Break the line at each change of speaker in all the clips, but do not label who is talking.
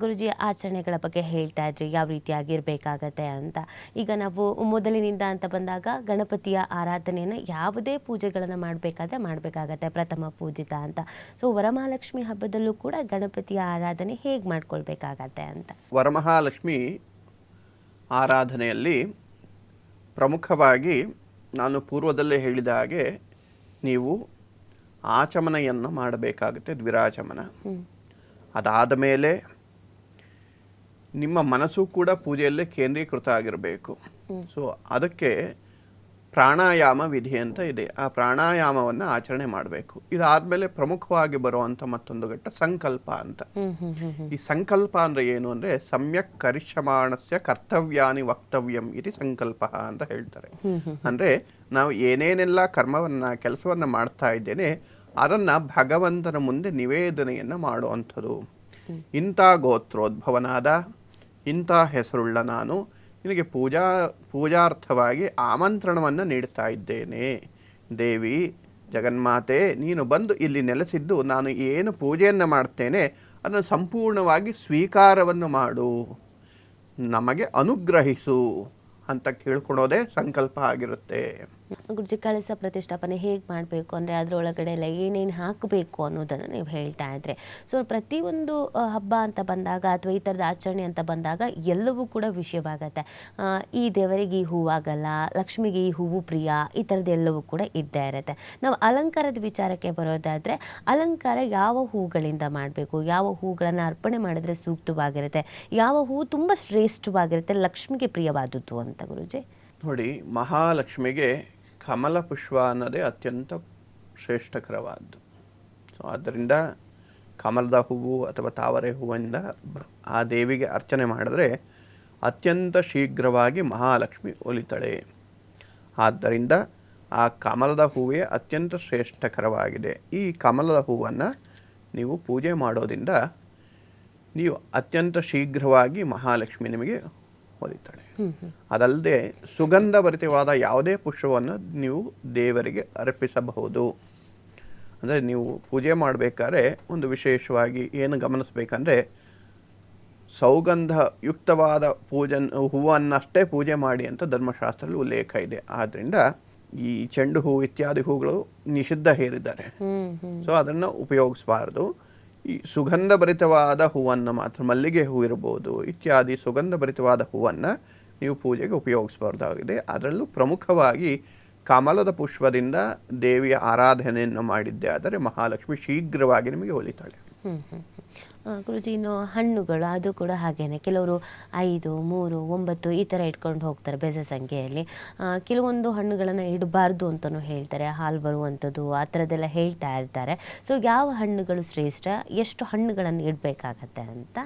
ಗುರುಜಿ ಆಚರಣೆಗಳ ಬಗ್ಗೆ ಹೇಳ್ತಾ ಇದ್ರಿ ಯಾವ ರೀತಿಯಾಗಿರ್ಬೇಕಾಗತ್ತೆ ಅಂತ. ಈಗ ನಾವು ಮೊದಲಿನಿಂದ ಅಂತ ಬಂದಾಗ ಗಣಪತಿಯ ಆರಾಧನೆಯನ್ನು ಯಾವುದೇ ಪೂಜೆಗಳನ್ನು ಮಾಡಬೇಕಾದ್ರೆ ಮಾಡಬೇಕಾಗತ್ತೆ ಪ್ರಥಮ ಪೂಜಿತ ಅಂತ. ಸೊ ವರಮಹಾಲಕ್ಷ್ಮಿ ಹಬ್ಬದಲ್ಲೂ ಕೂಡ ಗಣಪತಿಯ ಆರಾಧನೆ ಹೇಗೆ ಮಾಡ್ಕೊಳ್ಬೇಕಾಗತ್ತೆ ಅಂತ.
ವರಮಹಾಲಕ್ಷ್ಮಿ ಆರಾಧನೆಯಲ್ಲಿ ಪ್ರಮುಖವಾಗಿ ನಾನು ಪೂರ್ವದಲ್ಲೇ ಹೇಳಿದ ಹಾಗೆ ನೀವು ಆಚಮನೆಯನ್ನು ಮಾಡಬೇಕಾಗುತ್ತೆ ದ್ವಿರಾಚಮನ. ಅದಾದ ಮೇಲೆ ನಿಮ್ಮ ಮನಸ್ಸು ಕೂಡ ಪೂಜೆಯಲ್ಲೇ ಕೇಂದ್ರೀಕೃತ ಆಗಿರಬೇಕು. ಸೊ ಅದಕ್ಕೆ ಪ್ರಾಣಾಯಾಮ ವಿಧಿ ಅಂತ ಇದೆ. ಆ ಪ್ರಾಣಾಯಾಮವನ್ನು ಆಚರಣೆ ಮಾಡಬೇಕು. ಇದಾದಮೇಲೆ ಪ್ರಮುಖವಾಗಿ ಬರುವಂಥ ಮತ್ತೊಂದು ಘಟ್ಟ ಸಂಕಲ್ಪ ಅಂತ. ಈ ಸಂಕಲ್ಪ ಅಂದರೆ ಏನು ಅಂದರೆ ಸಮ್ಯಕ್ ಕರಿಷ್ಯಮಾಣಸ್ಯ ಕರ್ತವ್ಯಾನಿ ವಕ್ತವ್ಯಂ ಇದು ಸಂಕಲ್ಪ ಅಂತ ಹೇಳ್ತಾರೆ. ಅಂದರೆ ನಾವು ಏನೇನೆಲ್ಲ ಕರ್ಮವನ್ನು ಕೆಲಸವನ್ನು ಮಾಡ್ತಾ ಇದ್ದೇನೆ ಅದನ್ನು ಭಗವಂತನ ಮುಂದೆ ನಿವೇದನೆಯನ್ನು ಮಾಡುವಂಥದ್ದು ಇಂಥ ಗೋತ್ರೋದ್ಭವನಾದ ಇಂಥ ಹೆಸರುಳ್ಳ ನಾನು ನಿನಗೆ ಪೂಜಾ, ಪೂಜಾರ್ಥವಾಗಿ ಆಮಂತ್ರಣವನ್ನು ನೀಡ್ತಾ ಇದ್ದೇನೆ. ದೇವಿ, ಜಗನ್ಮಾತೆ, ನೀನು ಬಂದು ಇಲ್ಲಿ ನೆಲೆಸಿದ್ದು ನಾನು ಏನು ಪೂಜೆಯನ್ನು ಮಾಡ್ತೇನೆ ಅದನ್ನು ಸಂಪೂರ್ಣವಾಗಿ ಸ್ವೀಕಾರವನ್ನು ಮಾಡು. ನಮಗೆ ಅನುಗ್ರಹಿಸು ಅಂತ ಕೇಳ್ಕೊಳ್ಳೋದೇ ಸಂಕಲ್ಪ ಆಗಿರುತ್ತೆ.
ಗುರುಜಿ ಕಳಸ ಪ್ರತಿಷ್ಠಾಪನೆ ಹೇಗೆ ಮಾಡಬೇಕು? ಅಂದರೆ ಅದರೊಳಗಡೆ ಎಲ್ಲ ಏನೇನು ಹಾಕಬೇಕು ಅನ್ನೋದನ್ನು ನೀವು ಹೇಳ್ತಾ ಇದ್ರೆ. ಸೊ ಪ್ರತಿಯೊಂದು ಹಬ್ಬ ಅಂತ ಬಂದಾಗ ಅಥವಾ ಈ ಥರದ ಆಚರಣೆ ಅಂತ ಬಂದಾಗ ಎಲ್ಲವೂ ಕೂಡ ವಿಷಯವಾಗತ್ತೆ. ಈ ದೇವರಿಗೆ ಈ ಹೂವಾಗಲ್ಲ, ಲಕ್ಷ್ಮಿಗೆ ಈ ಹೂವು ಪ್ರಿಯ, ಈ ಥರದ್ದೆಲ್ಲವೂ ಕೂಡ ಇದ್ದೇ ಇರುತ್ತೆ. ನಾವು ಅಲಂಕಾರದ ವಿಚಾರಕ್ಕೆ ಬರೋದಾದರೆ, ಅಲಂಕಾರ ಯಾವ ಹೂಗಳಿಂದ ಮಾಡಬೇಕು? ಯಾವ ಹೂಗಳನ್ನು ಅರ್ಪಣೆ ಮಾಡಿದ್ರೆ ಸೂಕ್ತವಾಗಿರುತ್ತೆ? ಯಾವ ಹೂವು ತುಂಬ ಶ್ರೇಷ್ಠವಾಗಿರುತ್ತೆ? ಲಕ್ಷ್ಮಿಗೆ ಪ್ರಿಯವಾದದ್ದು ಅಂತ ಗುರುಜಿ?
ನೋಡಿ, ಮಹಾಲಕ್ಷ್ಮಿಗೆ ಕಮಲ ಪುಷ್ಪ ಅನ್ನೋದೇ ಅತ್ಯಂತ ಶ್ರೇಷ್ಠಕರವಾದ್ದು. ಸೊ ಆದ್ದರಿಂದ ಕಮಲದ ಹೂವು ಅಥವಾ ತಾವರೆ ಹೂವಿಂದ ಆ ದೇವಿಗೆ ಅರ್ಚನೆ ಮಾಡಿದ್ರೆ ಅತ್ಯಂತ ಶೀಘ್ರವಾಗಿ ಮಹಾಲಕ್ಷ್ಮಿ ಒಲಿತಾಳೆ. ಆದ್ದರಿಂದ ಆ ಕಮಲದ ಹೂವೇ ಅತ್ಯಂತ ಶ್ರೇಷ್ಠಕರವಾಗಿದೆ. ಈ ಕಮಲದ ಹೂವನ್ನು ನೀವು ಪೂಜೆ ಮಾಡೋದ್ರಿಂದ ನೀವು ಅತ್ಯಂತ ಶೀಘ್ರವಾಗಿ ಮಹಾಲಕ್ಷ್ಮಿ ನಿಮಗೆ ಒಲಿತಾಳೆ. ಅದಲ್ಲದೆ ಸುಗಂಧ ಭರಿತವಾದ ಯಾವುದೇ ಪುಷ್ಪವನ್ನು ನೀವು ದೇವರಿಗೆ ಅರ್ಪಿಸಬಹುದು. ಅಂದರೆ ನೀವು ಪೂಜೆ ಮಾಡಬೇಕಾದ್ರೆ ಒಂದು ವಿಶೇಷವಾಗಿ ಏನು ಗಮನಿಸಬೇಕಂದ್ರೆ ಸೌಗಂಧಯುಕ್ತವಾದ ಪೂಜನ್ ಹೂವನ್ನಷ್ಟೇ ಪೂಜೆ ಮಾಡಿ ಅಂತ ಧರ್ಮಶಾಸ್ತ್ರದಲ್ಲಿ ಉಲ್ಲೇಖ ಇದೆ. ಆದ್ದರಿಂದ ಈ ಚೆಂಡು ಹೂವು ಇತ್ಯಾದಿ ಹೂಗಳು ನಿಷಿದ್ಧ ಹೇರಿದ್ದಾರೆ. ಸೊ ಅದನ್ನು ಉಪಯೋಗಿಸಬಾರ್ದು. ಈ ಸುಗಂಧಭರಿತವಾದ ಹೂವನ್ನು ಮಾತ್ರ ಮಲ್ಲಿಗೆ ಹೂ ಇರ್ಬೋದು, ಇತ್ಯಾದಿ ಸುಗಂಧಭರಿತವಾದ ಹೂವನ್ನು ನೀವು ಪೂಜೆಗೆ ಉಪಯೋಗಿಸಬಾರ್ದಾಗಿದೆ. ಅದರಲ್ಲೂ ಪ್ರಮುಖವಾಗಿ ಕಮಲದ ಪುಷ್ಪದಿಂದ ದೇವಿಯ ಆರಾಧನೆಯನ್ನು ಮಾಡಿದ್ದೆ. ಆದರೆ ಮಹಾಲಕ್ಷ್ಮಿ ಶೀಘ್ರವಾಗಿ ನಿಮಗೆ ಒಲಿತಾಳೆ
ಗುರುಜಿ ಇನ್ನು ಹಣ್ಣುಗಳು ಅದು ಕೂಡ ಹಾಗೇನೆ. ಕೆಲವರು ಐದು ಮೂರು ಒಂಬತ್ತು ಈ ಥರ ಇಟ್ಕೊಂಡು ಹೋಗ್ತಾರೆ ಬೆಸ ಸಂಖ್ಯೆಯಲ್ಲಿ. ಕೆಲವೊಂದು ಹಣ್ಣುಗಳನ್ನು ಇಡಬಾರ್ದು ಅಂತಲೂ ಹೇಳ್ತಾರೆ. ಹಾಲು ಬರುವಂಥದ್ದು ಆ ಥರದ್ದೆಲ್ಲ ಹೇಳ್ತಾ ಇರ್ತಾರೆ. ಸೊ ಯಾವ ಹಣ್ಣುಗಳು ಶ್ರೇಷ್ಠ? ಎಷ್ಟು ಹಣ್ಣುಗಳನ್ನು ಇಡಬೇಕಾಗತ್ತೆ ಅಂತ?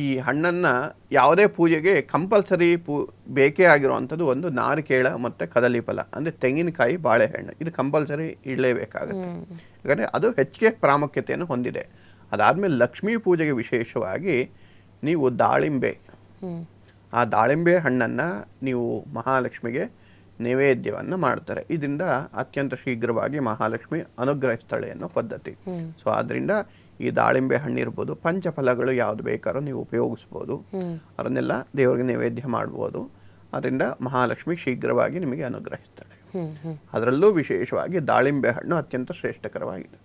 ಈ ಹಣ್ಣನ್ನು ಯಾವುದೇ ಪೂಜೆಗೆ ಕಂಪಲ್ಸರಿ ಪೂ ಬೇಕೇ ಆಗಿರುವಂಥದ್ದು ಒಂದು ನಾರಿಕೇಳ ಮತ್ತು ಕದಲಿ ಫಲ ಅಂದರೆ ತೆಂಗಿನಕಾಯಿ ಬಾಳೆಹಣ್ಣು. ಇದು ಕಂಪಲ್ಸರಿ ಇಡಲೇಬೇಕಾಗುತ್ತೆ. ಯಾಕಂದರೆ ಅದು ಹೆಚ್ಚಿಗೆ ಪ್ರಾಮುಖ್ಯತೆಯನ್ನು ಹೊಂದಿದೆ. ಅದಾದಮೇಲೆ ಲಕ್ಷ್ಮೀ ಪೂಜೆಗೆ ವಿಶೇಷವಾಗಿ ನೀವು ದಾಳಿಂಬೆ. ಆ ದಾಳಿಂಬೆ ಹಣ್ಣನ್ನು ನೀವು ಮಹಾಲಕ್ಷ್ಮಿಗೆ ನೈವೇದ್ಯವನ್ನು ಮಾಡ್ತಾರೆ. ಇದರಿಂದ ಅತ್ಯಂತ ಶೀಘ್ರವಾಗಿ ಮಹಾಲಕ್ಷ್ಮಿ ಅನುಗ್ರಹಿಸ್ತಾಳೆ ಅನ್ನೋ ಪದ್ಧತಿ. ಸೊ ಆದ್ದರಿಂದ ಈ ದಾಳಿಂಬೆ ಹಣ್ಣಿರ್ಬೋದು ಪಂಚಫಲಗಳು ಯಾವುದು ಬೇಕಾದ್ರೂ ನೀವು ಉಪಯೋಗಿಸ್ಬೋದು. ಅದನ್ನೆಲ್ಲ ದೇವರಿಗೆ ನೈವೇದ್ಯ ಮಾಡ್ಬೋದು. ಅದರಿಂದ ಮಹಾಲಕ್ಷ್ಮಿ ಶೀಘ್ರವಾಗಿ ನಿಮಗೆ ಅನುಗ್ರಹಿಸ್ತಾಳೆ ಅದರಲ್ಲೂ ವಿಶೇಷವಾಗಿ ದಾಳಿಂಬೆ ಹಣ್ಣು ಅತ್ಯಂತ ಶ್ರೇಷ್ಠಕರವಾಗಿದೆ.